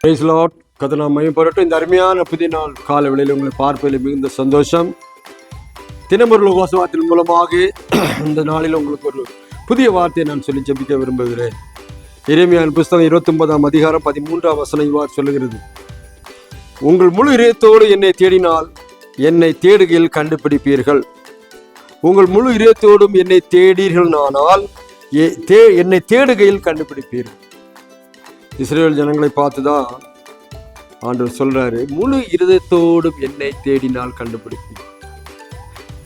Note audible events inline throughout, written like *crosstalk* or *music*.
Price Lord கதை நாம் மையப்படட்டும் இந்த அருமையான புதிய நாள் கால வேளையில் உங்களை பார்ப்பதில் மிகுந்த சந்தோஷம். தினமொரு உபவாசத்தின் மூலமாக *clears throat* இந்த நாளில் உங்களுக்கு ஒரு புதிய வார்த்தையை நான் சொல்லி ஜபிக்க விரும்புகிறேன். இறைமையான புஸ்தகம் இருபத்தொன்பதாம் அதிகாரம் பதிமூன்றாம் வசனம் இவ்வாறு சொல்லுகிறது. உங்கள் முழு இதயத்தோடு என்னை தேடினால் என்னை தேடுகையில் கண்டுபிடிப்பீர்கள். உங்கள் முழு இதயத்தோடும் என்னை தேடீர்களானால் எ- தே என்னை தேடுகையில் கண்டுபிடிப்பீர்கள். இஸ்ரேல் ஜனங்களை பார்த்து தான் ஆண்டவர் சொல்றாரு முழு இருதயத்தோடும் என்னை தேடினால் கண்டுபிடிக்கும்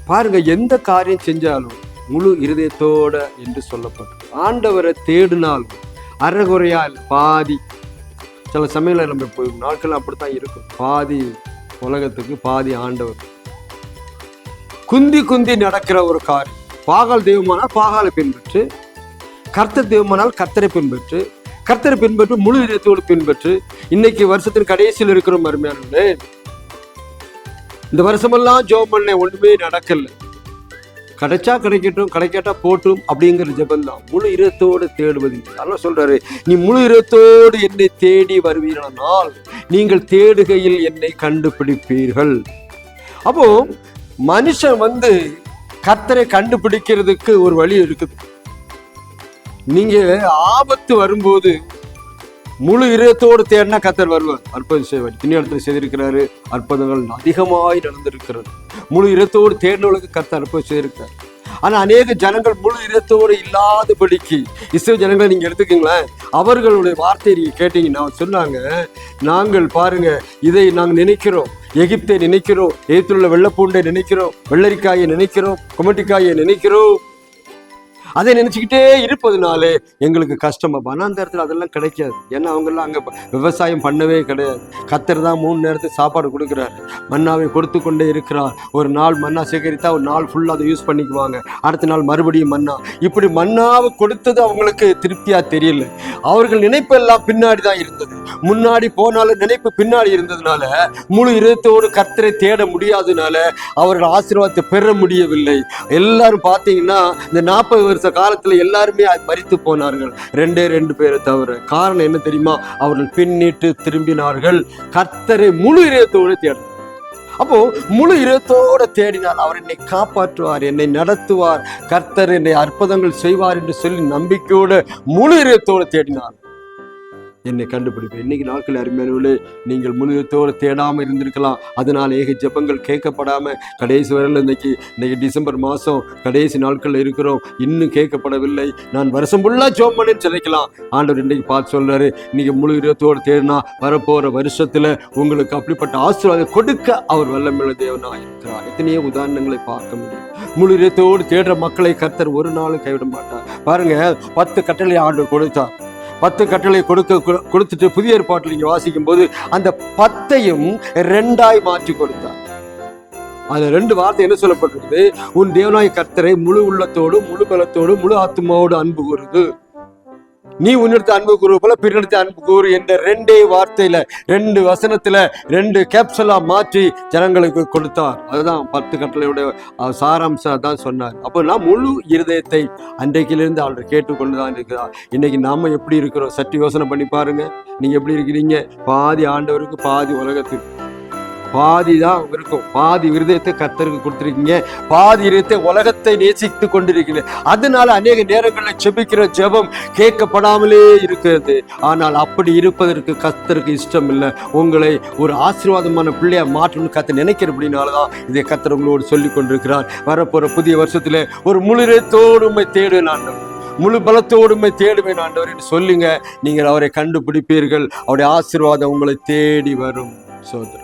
பாருங்க எந்த காரியம் செஞ்சாலும் முழு இருதயத்தோட என்று சொல்லப்படும் ஆண்டவரை தேடினால் அறகுறையால் பாதி சில சமயங்களில் நம்ம போய் நாட்கள் அப்படித்தான் இருக்கும். பாதி உலகத்துக்கு பாதி ஆண்டவர் குந்தி குந்தி நடக்கிற ஒரு காரியம். பாகால் தெய்வமானால் பாகாலை பின்பற்று கர்த்தர் தெய்வமானால் கர்த்தரை பின்பற்று கர்த்தரை பின்பற்று முழு இதயத்தோடு பின்பற்று. இன்னைக்கு வருஷத்தின் கடைசியில் இருக்கிற மருமையானே இந்த வருஷமெல்லாம் ஜோம் பண்ண ஒன்றுமே நடக்கல. கிடைச்சா கிடைக்கட்டும் கிடைக்காட்டா போட்டும் அப்படிங்கிற ஜபம் தான் முழு இரத்தோடு தேடுவது அதெல்லாம் சொல்றாரு நீ முழு இரத்தோடு என்னை தேடி வருவீர்களானால் நீங்கள் தேடுகையில் என்னை கண்டுபிடிப்பீர்கள். அப்போ மனுஷன் வந்து கர்த்தரை கண்டுபிடிக்கிறதுக்கு ஒரு வழி இருக்குது. நீங்க ஆபத்து வரும்போது முழு இதயத்தோடு தேடினா கத்தர் வருவார். அற்புதம் செய்வார். இடத்துல செய்திருக்கிறாரு. அற்புதங்கள் அதிகமாய் நடந்திருக்கிறது. முழு இதயத்தோடு தேடினவளுக்கு கத்தர் அற்புதம் செய்திருக்கிறார். ஆனா அநேக ஜனங்கள் முழு இதயத்தோடு இல்லாதபடிக்கு இஸ்ரோ ஜனங்களை நீங்க எடுத்துக்கீங்களேன். அவர்களுடைய வார்த்தையை நீங்க கேட்டீங்கன்னா சொன்னாங்க நாங்கள் பாருங்க இதை நாங்கள் நினைக்கிறோம். எகிப்தை நினைக்கிறோம். எகிப்தில் உள்ள வெள்ளப்பூண்டை நினைக்கிறோம். வெள்ளரிக்காயை நினைக்கிறோம். குமட்டிக்காயை நினைக்கிறோம். அதை நினைச்சுக்கிட்டே இருப்பதுனாலே எங்களுக்கு கஷ்டமாக ஆனா அந்த இடத்துல அதெல்லாம் கிடைக்காது. ஏன்னா அவங்கெல்லாம் அங்கே விவசாயம் பண்ணவே கிடையாது. கத்தர் தான் மூணு நேரத்துக்கு சாப்பாடு கொடுக்குறாரு. மண்ணாவை கொடுத்து கொண்டே இருக்கிறார். ஒரு நாள் மண்ணா சேகரித்தா ஒரு நாள் ஃபுல்லாக அதை யூஸ் பண்ணிக்குவாங்க. அடுத்த நாள் மறுபடியும் மண்ணா இப்படி மண்ணாவை கொடுத்தது அவங்களுக்கு திருப்தியாக தெரியல. அவர்கள் நினைப்பு எல்லாம் பின்னாடி தான் இருந்தது. முன்னாடி போனாலும் நினைப்பு பின்னாடி இருந்ததுனால முழு இதயத்தோடு கர்த்தரை தேட முடியாததுனால அவர்கள் ஆசீர்வாதத்தை பெற முடியவில்லை. எல்லாரும் பார்த்தீங்கன்னா இந்த நாற்பது வருஷம் வருஷ காலத்துல எல்லாருமே மறித்து போனார்கள். ரெண்டே ரெண்டு பேரை தவிர. காரணம் என்ன தெரியுமா? அவர்கள் பின்னிட்டு திரும்பினார்கள். கர்த்தரை முழு இதயத்தோடு தேடும் அப்போ முழு இதயத்தோட தேடினால் அவர் என்னை காப்பாற்றுவார் என்னை நடத்துவார். கர்த்தர் என்னை அற்புதங்கள் செய்வார் என்று சொல்லி நம்பிக்கையோடு முழு இதயத்தோடு தேடினார். என்னை கண்டுபிடிப்பேன். இன்னைக்கு நாட்கள் அருமையானவர்களே நீங்கள் முழுவத்தோடு தேடாமல் இருந்திருக்கலாம். அதனால் ஏக ஜெபங்கள் கேட்கப்படாம கடைசி வரையில் இன்னைக்கு இன்னைக்கு டிசம்பர் மாதம் கடைசி நாட்களில் இருக்கிறோம். இன்னும் கேட்கப்படவில்லை. நான் வருஷம் ஃபுல்லாக ஜோம் பண்ணேன்னு ஆண்டவர் இன்னைக்கு பார்த்து சொல்றாரு இன்னைக்கு முழு இருபத்தோடு தேடினா வரப்போகிற வருஷத்துல உங்களுக்கு அப்படிப்பட்ட ஆசீர்வாதம் கொடுக்க அவர் வல்லமிழ தேவனாக இருக்கிறார். எத்தனையோ உதாரணங்களை பார்க்க முடியும். முழு இருபத்தோடு தேடுற மக்களை கர்த்தர் ஒரு நாளும் கைவிட மாட்டார். பாருங்க பத்து கட்டளை ஆண்டவர் கொடுத்தார். பத்து கட்டளை கொடுக்க கொ- கொடுத்துட்டு புதிய ஏற்பாட்டில் நீங்க வாசிக்கும் போது அந்த பத்தையும் ரெண்டாய் மாற்றி கொடுத்தார். அந்த ரெண்டு வார்த்தை என்ன சொல்லப்பட்டிருக்குது? உன் தேவனாய் கர்த்தரை முழு உள்ளத்தோடு முழு பலத்தோடு முழு ஆத்மாவோடு அன்பு கூறுது. நீ உன்னிடத்து அன்பு கூறு போல அன்பு கூறு என்ற ரெண்டே வார்த்தையில ரெண்டு வசனத்துல ரெண்டு கேப்சலா மாற்றி ஜனங்களுக்கு கொடுத்தார். அதுதான் பத்து கட்டளையுடைய சாராம்சம் தான் சொன்னார். அப்போ நான் முழு இருதயத்தை அன்றைக்கிலிருந்து அவர் கேட்டுக்கொண்டு தான் இருக்கிறார். இன்னைக்கு நாம எப்படி இருக்கிறோம்? சற்று யோசனை பண்ணி பாருங்க. நீங்க எப்படி இருக்கிறீங்க? பாதி ஆண்டவருக்கு பாதி உலகத்துக்கு. பாதி தான் இருக்கும். பாதி இருதயத்தை கத்தருக்கு கொடுத்துருக்கீங்க. பாதி இருதயத்தை உலகத்தை நேசித்து கொண்டிருக்கீங்க அதனால அநேக நேரங்களில் செபிக்கிற ஜெபம் கேட்கப்படாமலே இருக்கிறது. ஆனால் அப்படி இருப்பதற்கு கத்தருக்கு இஷ்டம் இல்லை. உங்களை ஒரு ஆசீர்வாதமான பிள்ளையா மாற்றணும்னு கத்த அப்படின்னால தான் இதை கத்தர் உங்களோடு சொல்லி கொண்டிருக்கிறார். வரப்போற புதிய வருஷத்துல ஒரு முழுரத்தோடு உண்மை தேடு நான் முழு பலத்தோடுமை உம்மை தேடுவேன் ஆண்டவர் என்று சொல்லுங்க. நீங்கள் அவரை கண்டுபிடிப்பீர்கள். அவருடைய ஆசீர்வாதம் உங்களை தேடி வரும். சோதரம்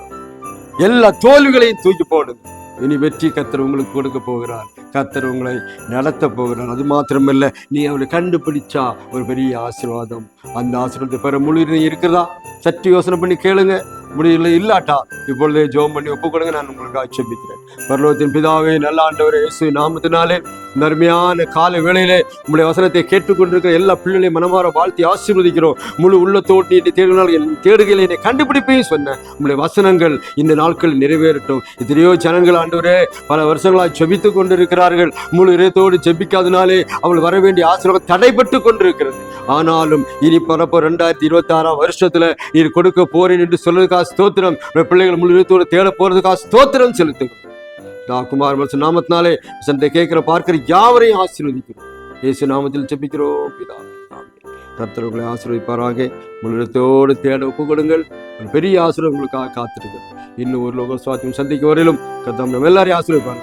எல்லா தோல்விகளையும் தூக்கி போடுங்க இனி வெற்றி கத்தர் உங்களுக்கு கொடுக்க போகிறார். கத்தர் உங்களை நடத்த போகிறார். அது மாத்திரமல்ல நீ அவரை கண்டுபிடிச்சா ஒரு பெரிய ஆசீர்வாதம். அந்த ஆசீர்வாதத்தை பெற முழு இதயம் இருக்கிறதா? சற்று யோசனை பண்ணி கேளுங்க. முடியல இல்லாட்டா? இப்பொழுதே ஜெபம் பண்ணி ஒப்பு கொடுங்க நான் உங்களுக்கு ஆட்சேபிக்கிறேன் பரலோகத்தின் பிதாவே நல்ல ஆண்டவரே இயேசு நாமத்தினாலே இந்த அருமையான கால வேளையிலே உங்களுடைய வசனத்தை கேட்டுக்கொண்டிருக்கிற எல்லா பிள்ளைகளையும் மனமாற வாழ்த்தி ஆசீர்வதிக்கிறோம். முழு உள்ளத்தோடு நீ தேடுனால் தேடினால் என் தேடுகையில் என்னை கண்டுபிடிப்பையும் சொன்ன உங்களுடைய வசனங்கள் இந்த நாட்கள் நிறைவேறட்டும். எத்தனையோ ஜனங்கள் ஆண்டவரே பல வருஷங்களாக செபித்து கொண்டிருக்கிறார்கள். முழு இதயத்தோடு செபிக்காதனாலே அவள் வர வேண்டிய ஆசீர்வாதம் தடைபட்டு கொண்டிருக்கிறது. ஆனாலும் இனி பரப்ப ரெண்டாயிரத்தி இருபத்தி ஆறாம் வருஷத்துல நீ கொடுக்க போறேன் என்று சொல்றதுக்காக ஸ்தோத்திரம். பிள்ளைகள் முழு இதயத்தோடு தேட போறதுக்காக ஸ்தோத்திரம் செலுத்துகிறோம் நான் குமார் மனசு நாமத்தினாலே சந்தை கேட்கிற பார்க்கிற யாவரையும் ஆசீர்வதிக்கிறோம். இயேசு நாமத்தில் ஜெபிக்கிறோம் பிதா கர்த்தர்களை ஆசீர்வதிப்பாராக. முழுத்தோடு தேட ஒப்பு கொடுங்கள் ஒரு பெரிய ஆசீர்வாதம் உங்களுக்காக காத்திருக்கு இன்னும் ஒரு லோக சுவாத்தியம் சந்திக்க வரையிலும் கர்த்தம் நம்ம எல்லாரையும் ஆசீர்வதிப்பாங்க